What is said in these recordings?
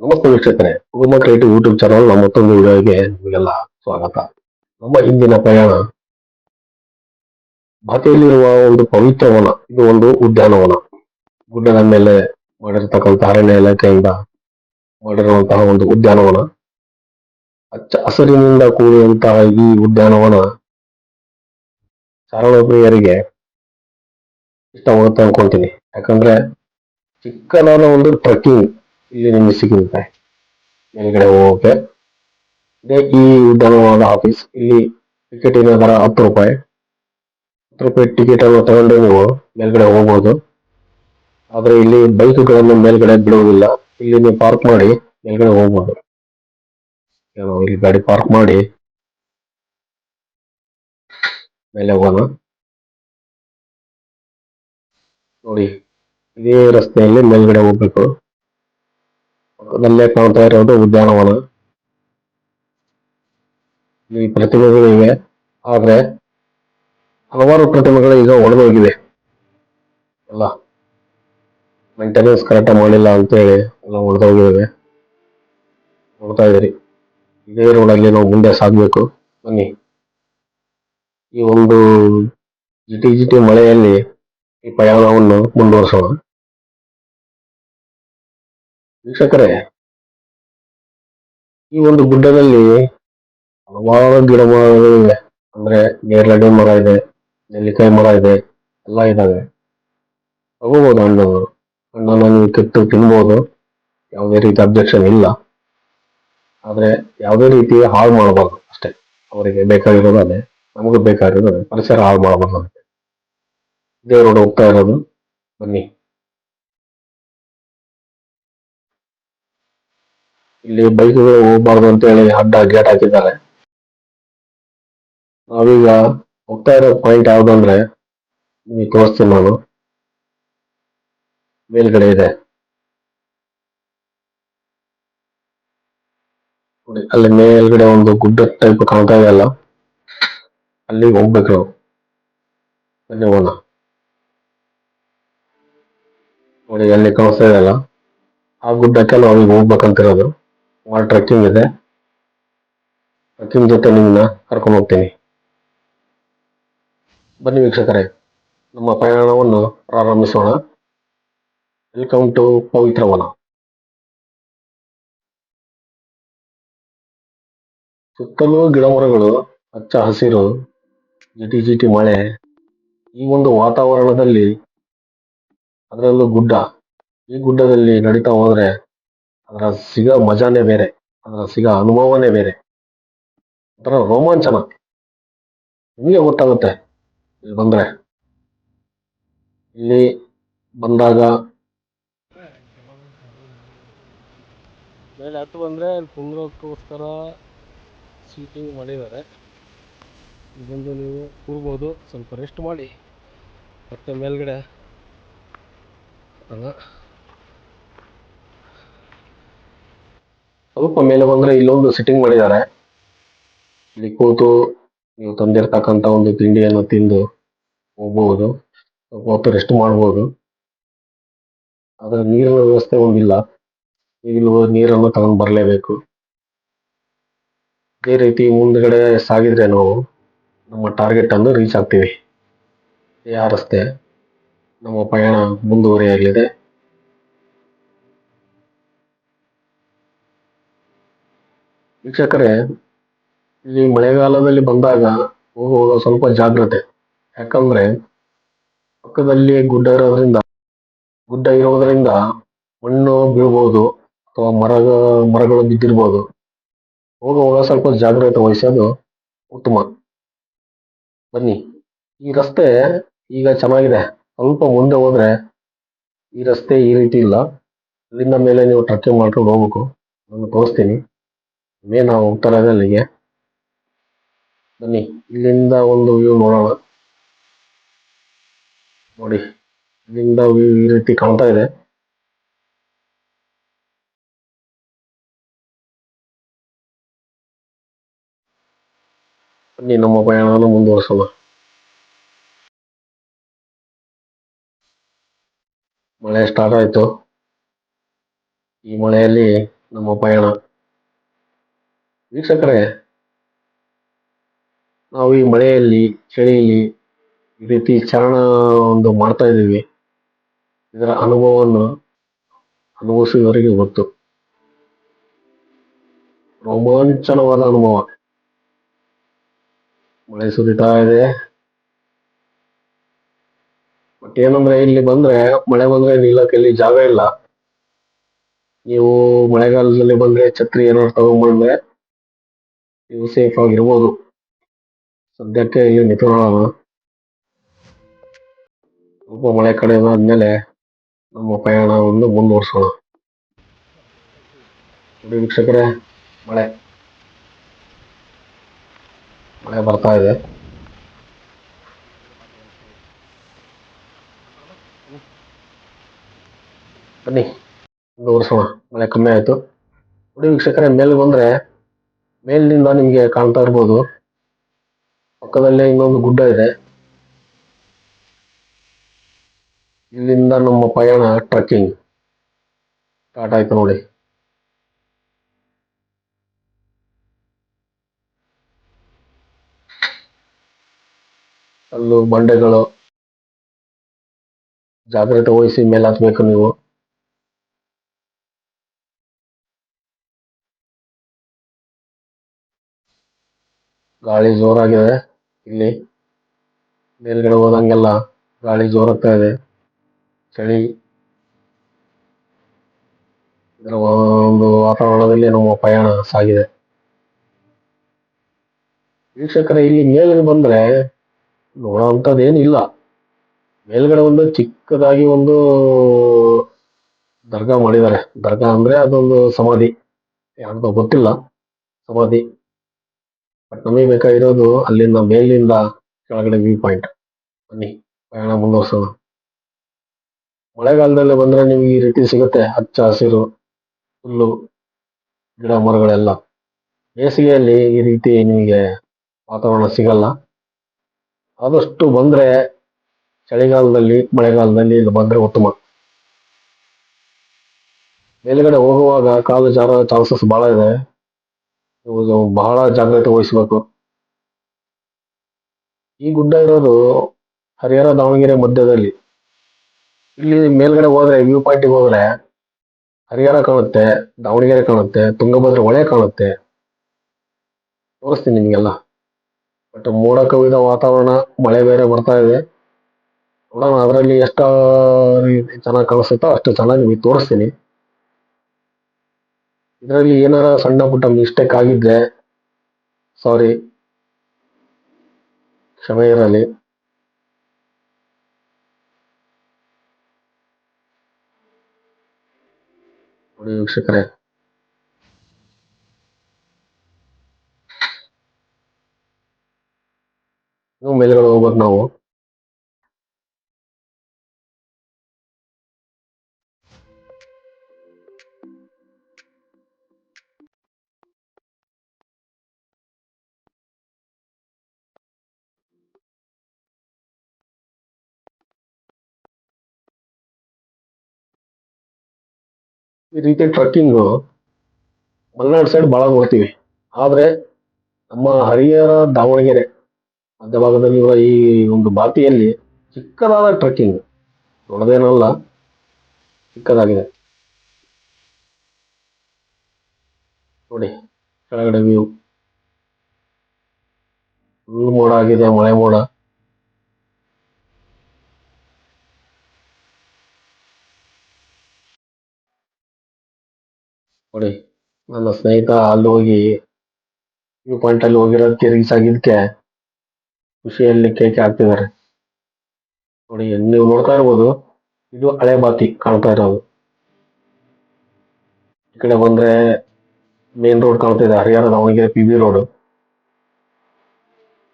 ನಮಸ್ತೆ ವೀಕ್ಷಕರೇ ಕುಟುಂಬ ಕ್ರಿಯೇಟಿವ್ ಯೂಟ್ಯೂಬ್ ಚಾನಲ್ ನಮ್ಮ ಮತ್ತೊಂದು ವಿಡಿಯೋಗೆ ನಿಮಗೆಲ್ಲ ಸ್ವಾಗತ. ನಮ್ಮ ಇಂದಿನ ಪ್ರಯಾಣ, ಬಾತಿಯಲ್ಲಿರುವ ಒಂದು ಪವಿತ್ರವನ ಇದು ಒಂದು ಉದ್ಯಾನವನ ಗುಡ್ಡದ ಮೇಲೆ ಮಾಡಿರ್ತಕ್ಕಂಥ ಅರಣ್ಯ ಇಲಾಖೆಯಿಂದ ಮಾಡಿರುವಂತಹ ಒಂದು ಉದ್ಯಾನವನ ಹಚ್ಚ ಹಸಿರಿನಿಂದ ಕೂಡಿರುವಂತಹ ಈ ಉದ್ಯಾನವನ ಚಾರಣಪ್ರಿಯರಿಗೆ ಇಷ್ಟವಾಗುತ್ತೆ ಅನ್ಕೊಂತೀನಿ. ಯಾಕಂದ್ರೆ ಚಿಕ್ಕದಾದ ಒಂದು ಟ್ರೆಕ್ಕಿಂಗ್ ಇಲ್ಲಿ ನಿಮಗೆ ಸಿಗುತ್ತೆ. ಮೇಲ್ಗಡೆ ಹೋಗೋಕೆ. ಇದೇ ಈ ಉದ್ಯಮವಾದ ಆಫೀಸ್ ಇಲ್ಲಿ ಟಿಕೆಟ್ ದರ ಹತ್ತು ರೂಪಾಯಿ. ಹತ್ತು ರೂಪಾಯಿ ಟಿಕೆಟ್ ಅನ್ನು ತಗೊಂಡು ನೀವು ಮೇಲ್ಗಡೆ ಹೋಗ್ಬೋದು. ಆದರೆ ಇಲ್ಲಿ ಬೈಕ್ಗಳನ್ನು ಮೇಲ್ಗಡೆ ಬಿಡುವುದಿಲ್ಲ ಇಲ್ಲಿ ನೀವು ಪಾರ್ಕ್ ಮಾಡಿ ಮೇಲ್ಗಡೆ ಹೋಗ್ಬೋದು. ಇಲ್ಲಿ ಗಾಡಿ ಪಾರ್ಕ್ ಮಾಡಿ ಮೇಲೆ ಹೋಗೋಣ. ನೋಡಿ, ಇದೇ ರಸ್ತೆಯಲ್ಲಿ ಮೇಲ್ಗಡೆ ಹೋಗ್ಬೇಕು. ಪಕ್ಕದಲ್ಲೇ ಕಾಣ್ತಾ ಇರೋದು ಉದ್ಯಾನವನ. ಇಲ್ಲಿ ಪ್ರತಿಮೆಗಳು ಇವೆ. ಆದ್ರೆ ಹಲವಾರು ಪ್ರತಿಮೆಗಳು ಈಗ ಒಡೆದೋಗಿವೆ ಎಲ್ಲ ಮೇಂಟೆನೆನ್ಸ್ ಕರೆಕ್ಟಾಗಿ ಮಾಡಿಲ್ಲ ಅಂತೇಳಿ ಎಲ್ಲ ಒಡೆದೋಗಿದ್ದಾವೆ ನೋಡ್ತಾ ಇದ್ದೀರಿ. ಇದೇ ರೋಡಲ್ಲಿ ನಾವು ಮುಂದೆ ಸಾಗಬೇಕು. ಬನ್ನಿ. ಈ ಒಂದು ಜಿಟಿ ಜಿಟಿ ಮಳೆಯಲ್ಲಿ ಈ ಪ್ರಯಾಣವನ್ನು ಮುಂದುವರಿಸೋಣ. ವೀಕ್ಷಕರೇ, ಈ ಒಂದು ಗುಡ್ಡದಲ್ಲಿ ಹಲವಾರು ಗಿಡ ಮರಗಳಿವೆ ಅಂದ್ರೆ ನೇರಳೆ ಮರ ಇದೆ, ನೆಲ್ಲಿಕಾಯಿ ಮರ ಇದೆ, ಎಲ್ಲ ಇದ್ದಾವೆ ತಗೋಬಹುದು ಹಣ್ಣು ಹಣ್ಣನ್ನು ನೀವು ಕಿತ್ತು ತಿನ್ಬೋದು. ಯಾವುದೇ ರೀತಿ ಅಬ್ಜೆಕ್ಷನ್ ಇಲ್ಲ. ಆದರೆ ಯಾವುದೇ ರೀತಿ ಹಾಳು ಮಾಡಬಾರ್ದು ಅಷ್ಟೇ. ಅವರಿಗೆ ಬೇಕಾಗಿರೋದು ಅದೇ. ನಮಗೂ ಬೇಕಾಗಿರೋದು ಅದೇ. ಪರಿಸರ ಹಾಳು ಮಾಡಬಾರ್ದು ಅದಕ್ಕೆ ಇದೇ ರೋಡ್ ಹೋಗ್ತಾ ಇರೋದು. ಬನ್ನಿ. ಇಲ್ಲಿ ಬೈಕ್ಗಳು ಹೋಗ್ಬಾರ್ದು ಅಂತ ಹೇಳಿ ಅಡ್ಡ ಗೇಟ್ ಹಾಕಿದ್ದಾರೆ. ನಾವೀಗ ಹೋಗ್ತಾ ಇರೋ ಪಾಯಿಂಟ್ ಯಾವ್ದು ಅಂದ್ರೆ, ನಿಮಗೆ ತೋರಿಸ್ತೀನಿ ನಾನು. ಮೇಲ್ಗಡೆ ಇದೆ. ನೋಡಿ, ಅಲ್ಲಿ ಮೇಲ್ಗಡೆ ಒಂದು ಗುಡ್ಡ ಟೈಪ್ ಕಾಣ್ತಾ ಇದೆಯಲ್ಲ ಅಲ್ಲಿಗೆ ಹೋಗ್ಬೇಕು ನಾವು. ಅಲ್ಲಿ ಹೋಗೋಣ. ನೋಡಿ, ಅಲ್ಲಿ ಕಾಣಿಸ್ತಾ ಇದೆಯಲ್ಲ ಆ ಗುಡ್ಡಕ್ಕೆ ನಾವು ಹೋಗ್ಬೇಕಂತಿರೋದು. ಸುಮಾರು ಟ್ರಕ್ಕಿಂಗ್ ಇದೆ. ಟ್ರಕ್ಕಿಂಗ್ ಜೊತೆ ನಿಮ್ಮನ್ನ ಕರ್ಕೊಂಡು ಹೋಗ್ತೀನಿ. ಬನ್ನಿ ವೀಕ್ಷಕರೇ. ನಮ್ಮ ಪ್ರಯಾಣವನ್ನು ಪ್ರಾರಂಭಿಸೋಣ. ವೆಲ್ಕಮ್ ಟು ಪವಿತ್ರವನ ಸುತ್ತಲೂ ಗಿಡಮರಗಳು, ಹಚ್ಚ ಹಸಿರು, ಜಿಟಿ ಜಿಟಿ ಮಳೆ. ಈ ಒಂದು ವಾತಾವರಣದಲ್ಲಿ ಅದರಲ್ಲೂ ಗುಡ್ಡ. ಈ ಗುಡ್ಡದಲ್ಲಿ ನಡೀತಾ ಹೋದ್ರೆ ಅದರ ಸಿಗೋ ಮಜಾನೇ ಬೇರೆ, ಅದರ ಸಿಗೋ ಅನುಭವನೇ ಬೇರೆ. ಅದರ ರೋಮಾಂಚನ. ನಿಮಗೆ ಗೊತ್ತಾಗುತ್ತೆ? ಇಲ್ಲಿ ಬಂದರೆ. ಇಲ್ಲಿ ಬಂದಾಗ ಮೇಲೆ ಹತ್ತು ಬಂದರೆ ಕುಂದ್ರೋಕ್ಕೋಸ್ಕರ ಸೀಟಿಂಗ್ ಮಾಡಿದ್ದಾರೆ. ಬಂದು ನೀವು ಕೂರ್ಬೋದು. ಸ್ವಲ್ಪ ರೆಸ್ಟ್ ಮಾಡಿ. ಮತ್ತೆ ಮೇಲ್ಗಡೆ. ಅಲ್ಲ ಸ್ವಲ್ಪ ಮೇಲೆ ಬಂದ್ರೆ ಇಲ್ಲೊಂದು ಸಿಟ್ಟಿಂಗ್ ಮಾಡಿದ್ದಾರೆ. ಇಲ್ಲಿ ಕೂತು ನೀವು ತಂದಿರ್ತಕ್ಕಂಥ ಒಂದು ತಿಂಡಿಯನ್ನು ತಿಂದು ಹೋಗ್ಬಹುದು ಸ್ವಲ್ಪ ಹೊತ್ತು ರೆಸ್ಟ್ ಮಾಡ್ಬೋದು. ಆದ್ರೆ ನೀರಿನ ವ್ಯವಸ್ಥೆ ಒಂದಿಲ್ಲ. ಈಗಲೂ ನೀರನ್ನು ತಗೊಂಡು ಬರಲೇಬೇಕು. ಅದೇ ರೀತಿ ಮುಂದ್ಗಡೆ ಸಾಗಿದ್ರೆ ನಾವು ನಮ್ಮ ಟಾರ್ಗೆಟ್ ಅನ್ನು ರೀಚ್ ಆಗ್ತೀವಿ. ಆ ರಸ್ತೆ ನಮ್ಮ ಪಯಣ ಮುಂದುವರಿಯಲಿದೆ. ವೀಕ್ಷಕರೇ, ಇಲ್ಲಿ ಮಳೆಗಾಲದಲ್ಲಿ ಬಂದಾಗ ಹೋಗುವಾಗ ಸ್ವಲ್ಪ ಜಾಗ್ರತೆ. ಯಾಕಂದ್ರೆ ಪಕ್ಕದಲ್ಲಿ ಗುಡ್ಡ ಇರೋದ್ರಿಂದ ಗುಡ್ಡ ಇರೋದ್ರಿಂದ ಮಣ್ಣು ಬೀಳ್ಬೋದು ಅಥವಾ ಮರ, ಮರಗಳು ಬಿದ್ದಿರ್ಬೋದು. ಹೋಗುವಾಗ ಸ್ವಲ್ಪ ಜಾಗ್ರತೆ ವಹಿಸೋದು ಉತ್ತಮ. ಬನ್ನಿ. ಈ ರಸ್ತೆ ಈಗ ಚೆನ್ನಾಗಿದೆ. ಸ್ವಲ್ಪ ಮುಂದೆ ಹೋದರೆ ಈ ರಸ್ತೆ ಈ ರೀತಿ ಇಲ್ಲ. ಅಲ್ಲಿಂದ ಮೇಲೆ ನೀವು ಟ್ರಕ್ಕಿಂಗ್ ಮಾಡ್ಕೊಂಡು ಹೋಗ್ಬೇಕು. ನಾನು ತೋರಿಸ್ತೀನಿ. ಮೇ ನಾವು ಹೋಗ್ತಾ ಅಲ್ಲಿಗೆ. ಬನ್ನಿ, ಇಲ್ಲಿಂದ ಒಂದು ವ್ಯೂ ನೋಡೋಣ. ನೋಡಿ, ಇಲ್ಲಿಂದ ವ್ಯೂ ಈ ರೀತಿ ಕಾಣ್ತಾ ಇದೆ. ಬನ್ನಿ, ನಮ್ಮ ಪ್ರಯಾಣವನ್ನು ಮುಂದುವರಿಸೋಣ. ಮಳೆ ಸ್ಟಾರ್ಟ್ ಆಯಿತು. ಈ ಮಳೆಯಲ್ಲಿ ನಮ್ಮ ಪಯಣ ವೀಕ್ಷಕರೇ, ನಾವು ಈ ಮಳೆಯಲ್ಲಿ, ಚಳಿಯಲ್ಲಿ ಈ ರೀತಿ ಚಾರಣ ಒಂದು ಮಾಡ್ತಾ ಇದ್ದೀವಿ. ಇದರ ಅನುಭವವನ್ನು ಅನುಭವಿಸಿದವರಿಗೆ ಗೊತ್ತು. ರೋಮಾಂಚನವಾದ ಅನುಭವ. ಮಳೆ ಸುರಿತಾ ಇದೆ. ಬಟ್ ಏನಂದ್ರೆ, ಇಲ್ಲಿ ಬಂದ್ರೆ, ಮಳೆ ಬಂದ್ರೆ ನಿಲ್ಲಕ್ಕೆ ಇಲ್ಲಿ ಜಾಗ ಇಲ್ಲ. ನೀವು ಮಳೆಗಾಲದಲ್ಲಿ ಬಂದ್ರೆ ಛತ್ರಿ ಏನಾದ್ರು ತಗೊಂಡ್ಬಂದ್ರೆ ನೀವು ಸೇಫ್ ಆಗಿರ್ಬೋದು. ಸದ್ಯಕ್ಕೆ ಇವು ನಿಂತ್ಕೊಳ್ಳೋಣ ಸ್ವಲ್ಪ ಮಳೆ ಕಡಿಮೆ ಆದ್ಮೇಲೆ ನಮ್ಮ ಪ್ರಯಾಣವನ್ನು ಮುಂದುವರ್ಸೋಣ. ನೋಡಿ ವೀಕ್ಷಕರೇ, ಮಳೆ. ಮಳೆ ಬರ್ತಾ ಇದೆ. ಬನ್ನಿ, ಮುಂದುವರ್ಸೋಣ. ಮಳೆ ಕಮ್ಮಿ ಆಯಿತು. ನೋಡಿ ವೀಕ್ಷಕರೇ, ಮೇಲೆ ಬಂದ್ರೆ ಮೇಲಿನಿಂದ ನಿಮಗೆ ಕಾಣ್ತಾ ಇರ್ಬೋದು. ಪಕ್ಕದಲ್ಲೇ ಇನ್ನೊಂದು ಗುಡ್ಡ ಇದೆ. ಇಲ್ಲಿಂದ ನಮ್ಮ ಪಯಣ ಟ್ರಕ್ಕಿಂಗ್ ಸ್ಟಾರ್ಟ್ ಆಯ್ತು ನೋಡಿ. ಕಲ್ಲು, ಬಂಡೆಗಳು ಜಾಗ್ರತೆ ವಹಿಸಿ ಮೇಲೆ ಹತ್ಬೇಕು ನೀವು. ಗಾಳಿ ಜೋರಾಗಿದೆ. ಇಲ್ಲಿ ಮೇಲ್ಗಡೆ ಹೋದಂಗೆಲ್ಲ ಗಾಳಿ ಜೋರಾಗ್ತಾ ಇದೆ. ಚಳಿ. ಇದರ ಒಂದು ವಾತಾವರಣದಲ್ಲಿ ನಮ್ಮ ಪಯಣ ಸಾಗಿದೆ. ವೀಕ್ಷಕರೇ, ಇಲ್ಲಿ ಮೇಲ್ಗಡೆ ಬಂದ್ರೆ ಇಲ್ಲ ಮೇಲ್ಗಡೆ ಒಂದು ಚಿಕ್ಕದಾಗಿ ಒಂದು ದರ್ಗಾ ಮಾಡಿದ್ದಾರೆ. ದರ್ಗಾ ಅಂದ್ರೆ ಅದೊಂದು ಸಮಾಧಿ. ಯಾರ್ದೋ ಗೊತ್ತಿಲ್ಲ. ಸಮಾಧಿ. ಬಟ್ ನಮಗೆ ಬೇಕಾಗಿರೋದು ಅಲ್ಲಿಂದ ಮೇಲಿಂದ ಕೆಳಗಡೆ ವ್ಯೂ ಪಾಯಿಂಟ್ ಬನ್ನಿ, ಪ್ರಯಾಣ ಮುಂದುವರ್ಸೋಣ. ಮಳೆಗಾಲದಲ್ಲಿ ಬಂದ್ರೆ ನಿಮ್ಗೆ ಈ ರೀತಿ ಸಿಗುತ್ತೆ, ಹಚ್ಚ ಹಸಿರು, ಹುಲ್ಲು, ಗಿಡ ಮರಗಳೆಲ್ಲ. ಬೇಸಿಗೆಯಲ್ಲಿ ಈ ರೀತಿ ನಿಮಗೆ ವಾತಾವರಣ ಸಿಗಲ್ಲ. ಆದಷ್ಟು ಬಂದ್ರೆ ಚಳಿಗಾಲದಲ್ಲಿ, ಮಳೆಗಾಲದಲ್ಲಿ ಇಲ್ಲಿ ಬಂದರೆ ಉತ್ತಮ. ಮೇಲ್ಗಡೆ ಹೋಗುವಾಗ ಕಾಲು ಜಾರೋ ಚಾನ್ಸಸ್ ಬಹಳ ಇದೆ. ಇವಾಗ ಬಹಳ ಜಾಗ್ರತೆ ವಹಿಸಬೇಕು. ಈ ಗುಡ್ಡ ಇರೋದು ಹರಿಹರ ದಾವಣಗೆರೆ ಮಧ್ಯದಲ್ಲಿ. ಇಲ್ಲಿ ಮೇಲ್ಗಡೆ ಹೋದ್ರೆ ವ್ಯೂ ಪಾಯಿಂಟಿಗೆ ಹೋದ್ರೆ ಹರಿಹರ ಕಾಣುತ್ತೆ, ದಾವಣಗೆರೆ ಕಾಣುತ್ತೆ, ತುಂಗಭದ್ರಾ ಹೊಳೆ ಕಾಣುತ್ತೆ. ತೋರಿಸ್ತೀನಿ ನಿಮಗೆಲ್ಲ. ಬಟ್ ಮೋಡ ಕವಿದ ವಾತಾವರಣ, ಮಳೆ ಬೇರೆ ಬರ್ತಾ ಇದೆ. ನೋಡೋಣ ಅದರಲ್ಲಿ ಎಷ್ಟು ಚೆನ್ನಾಗಿ ಕಾಣಿಸುತ್ತೋ ಅಷ್ಟು ಚೆನ್ನಾಗಿ ನಿಮಗೆ ತೋರಿಸ್ತೀನಿ. ಇದರಲ್ಲಿ ಏನಾರ ಸಣ್ಣ ಪುಟ್ಟ ಮಿಸ್ಟೇಕ್ ಆಗಿದ್ರೆ ಸಾರಿ ಕ್ಷಮೆ ಇರಲಿ. ನೋಡಿ ವೀಕ್ಷಕರೇ. ಮೇಲ್ಗಡೆ ಹೋಗ್ಬೇಕು ನಾವು. ಈ ರೀತಿ ಟ್ರಕ್ಕಿಂಗು ಮಲೆನಾಡು ಸೈಡ್ ಭಾಳ ನೋಡ್ತೀವಿ. ಆದರೆ ನಮ್ಮ ಹರಿಯರ ದಾವಣಗೆರೆ ಮಧ್ಯಭಾಗದಲ್ಲಿರುವ ಈ ಒಂದು ಬಾತಿಯಲ್ಲಿ ಚಿಕ್ಕದಾದ ಟ್ರಕ್ಕಿಂಗ್ ದೊಡ್ಡದೇನಲ್ಲ ಚಿಕ್ಕದಾಗಿದೆ. ನೋಡಿ, ಕೆಳಗಡೆ ವ್ಯೂ ಫುಲ್ ಮೋಡ ಆಗಿದೆ, ಮಳೆ ಮೋಡ. ನೋಡಿ, ನನ್ನ ಸ್ನೇಹಿತ ಅಲ್ಲಿ ಹೋಗಿ ವ್ಯೂ ಪಾಯಿಂಟ್ ಅಲ್ಲಿ ಹೋಗಿರೋದಕ್ಕೆ ರೀಚ್ ಆಗಿದ್ದಕ್ಕೆ ಖುಷಿಯಲ್ಲಿ ಕೇಕೆ ಹಾಕ್ತಿದ್ದಾರೆ ನೋಡಿ ನೀವು ನೋಡ್ತಾ ಇರ್ಬೋದು, ಇದು ಹಳೆ ಬಾತಿ ಕಾಣ್ತಾ ಇರೋದು. ಈ ಕಡೆ ಬಂದ್ರೆ ಮೇನ್ ರೋಡ್ ಕಾಣ್ತಿದೆ Harihara Davanagere P B road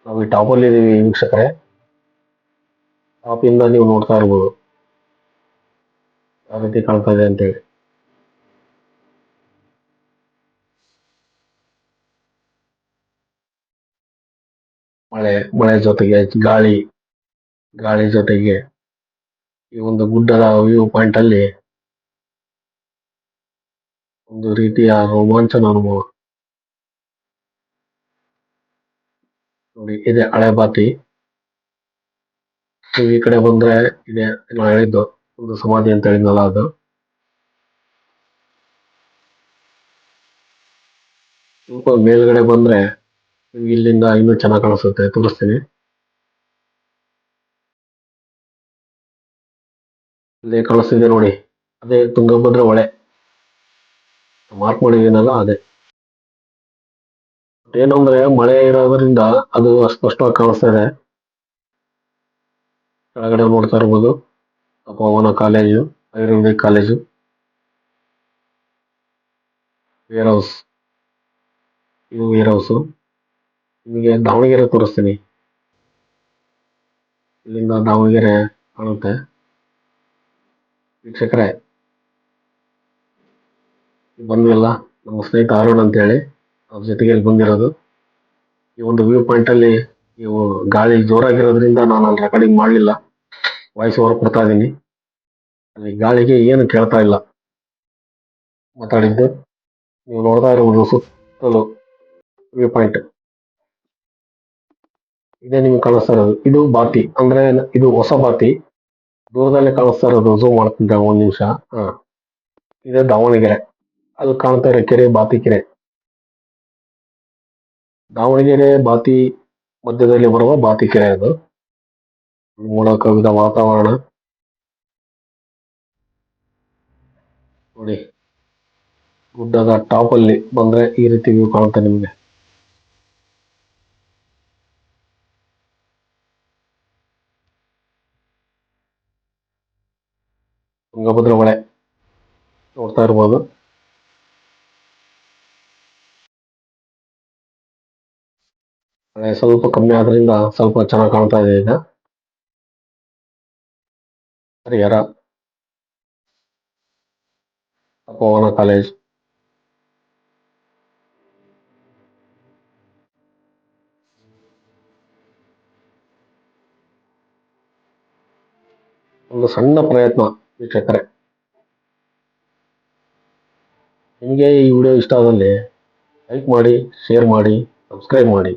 ನಾವು ಈ ಟಾಪಲ್ಲಿ ಇದೀವಿ ವೀಕ್ಷಕರೇ. ಟಾಪಿಂದ ನೀವು ನೋಡ್ತಾ ಇರ್ಬೋದು. ಯಾವ ರೀತಿ ಕಾಣ್ತಾ ಇದೆ ಅಂತೇಳಿ. ಮಳೆ ಮಳೆ ಜೊತೆಗೆ ಗಾಳಿ ಗಾಳಿ ಜೊತೆಗೆ ಈ ಒಂದು ಗುಡ್ಡದ ವ್ಯೂ ಪಾಯಿಂಟ್ ಅಲ್ಲಿ ಒಂದು ರೀತಿಯ ರೋಮಾಂಚನ ಅನುಭವ. ನೋಡಿ, ಇದೆ ಹಳೆ ಬಾತಿ. ಈ ಕಡೆ ಬಂದ್ರೆ ಇದೆ ನಾವು ಹೇಳಿದ್ದು, ಒಂದು ಸಮಾಧಿ ಅಂತ ಹೇಳಿದ್ನಲ್ಲ ಅದು. ಮೇಲ್ಗಡೆ ಬಂದ್ರೆ ಇಲ್ಲಿಂದ ಇನ್ನೂ ಚೆನ್ನಾಗಿ ಕಾಣಿಸುತ್ತೆ. ತೋರಿಸ್ತೀನಿ. ಇಲ್ಲಿ ಕಾಣಿಸ್ತಿದೆ ನೋಡಿ. ಅದೇ ತುಂಗಭದ್ರಾ ಹೊಳೆ. ಮಾರ್ಕ್ ಮಾಡಿದ್ದೀನಲ್ಲ, ಅದೇ. ಏನಂದ್ರೆ ಮಳೆ ಇರೋದ್ರಿಂದ ಅದು ಸ್ಪಷ್ಟವಾಗಿ ಕಾಣಿಸ್ತಾ ಇದೆ ಕೆಳಗಡೆ ನೋಡ್ತಾ ಇರ್ಬೋದು. ಅಪವನ college ayurvedic college. Ware house ಇದು ವೇರ್ ಹೌಸು ನಿಮಗೆ ದಾವಣಗೆರೆ ತೋರಿಸ್ತೀನಿ. ಇಲ್ಲಿಂದ ದಾವಣಗೆರೆ ಕಾಣುತ್ತೆ. ವೀಕ್ಷಕರೇ ಬಂದ್ವಲ್ಲ ನಮ್ಮ ಸ್ನೇಹಿತ ಅರುಣ್ ಅಂತೇಳಿ, ಅವ್ರ ಜೊತೆಗೆ ಇಲ್ಲಿ ಬಂದಿರೋದು. ಈ ಒಂದು ವ್ಯೂ ಪಾಯಿಂಟ್ ಅಲ್ಲಿ ನೀವು ಗಾಳಿ ಜೋರಾಗಿರೋದ್ರಿಂದ ನಾನು ಅಲ್ಲಿ ರೆಕಾರ್ಡಿಂಗ್ ಮಾಡಲಿಲ್ಲ. ವಾಯ್ಸ್ ಓವರ್ ಕೊಡ್ತಾ ಇದ್ದೀನಿ. ಅಲ್ಲಿ ಗಾಳಿಗೆ ಏನು ಕೇಳ್ತಾ ಇಲ್ಲ. ಮಾತಾಡಿದ್ದು. ನೀವು ನೋಡ್ತಾ ಇರುವುದು ಸುತ್ತಲೂ ವ್ಯೂ ಪಾಯಿಂಟ್ ಇದೇ ನಿಮ್ಗೆ ಕಾಣಿಸ್ತಾ ಇರೋದು. ಇದು ಬಾತಿ. ಅಂದ್ರೆ ಇದು ಹೊಸ ಬಾತಿ. ದೂರದಲ್ಲಿ ಕಾಣಿಸ್ತಾ ಇರೋದು. ಝೂಮ್ ಮಾಡ್ತಿದ್ದೆ ಒಂದ್ ನಿಮಿಷ. ಹಾ. ಇದೆ ದಾವಣಗೆರೆ. ಅಲ್ಲಿ ಕಾಣ್ತಾ ಇರೋ ಕೆರೆ ಬಾತಿ ಕೆರೆ. ದಾವಣಗೆರೆ ಬಾತಿ ಮಧ್ಯದಲ್ಲಿ ಬರುವ ಬಾತಿ ಕೆರೆ ಅದು. ಮೋಡ ವಿಧ ವಾತಾವರಣ. ನೋಡಿ. ಗುಡ್ಡದ ಟಾಪ್ ಅಲ್ಲಿ ಬಂದ್ರೆ ಈ ರೀತಿ ವ್ಯೂ ಕಾಣುತ್ತೆ ನಿಮ್ಗೆ. ತುಂಗಭದ್ರಾ ಹೊಳೆ ನೋಡ್ತಾ ಇರ್ಬೋದು ಮಳೆ ಸ್ವಲ್ಪ ಕಮ್ಮಿ ಆದ್ರಿಂದ ಸ್ವಲ್ಪ ಚೆನ್ನಾಗಿ ಕಾಣ್ತಾ ಇದೆ ಈಗ ಹರಿಹರ ತಪೋವನ ಕಾಲೇಜ್ ಒಂದು ಸಣ್ಣ ಪ್ರಯತ್ನ ವೀಕ್ಷಕರೇ ನಿಮಗೆ ಈ ವಿಡಿಯೋ ಇಷ್ಟ ಆದಲ್ಲಿ ಲೈಕ್ ಮಾಡಿ ಶೇರ್ ಮಾಡಿ ಸಬ್ಸ್ಕ್ರೈಬ್ ಮಾಡಿ.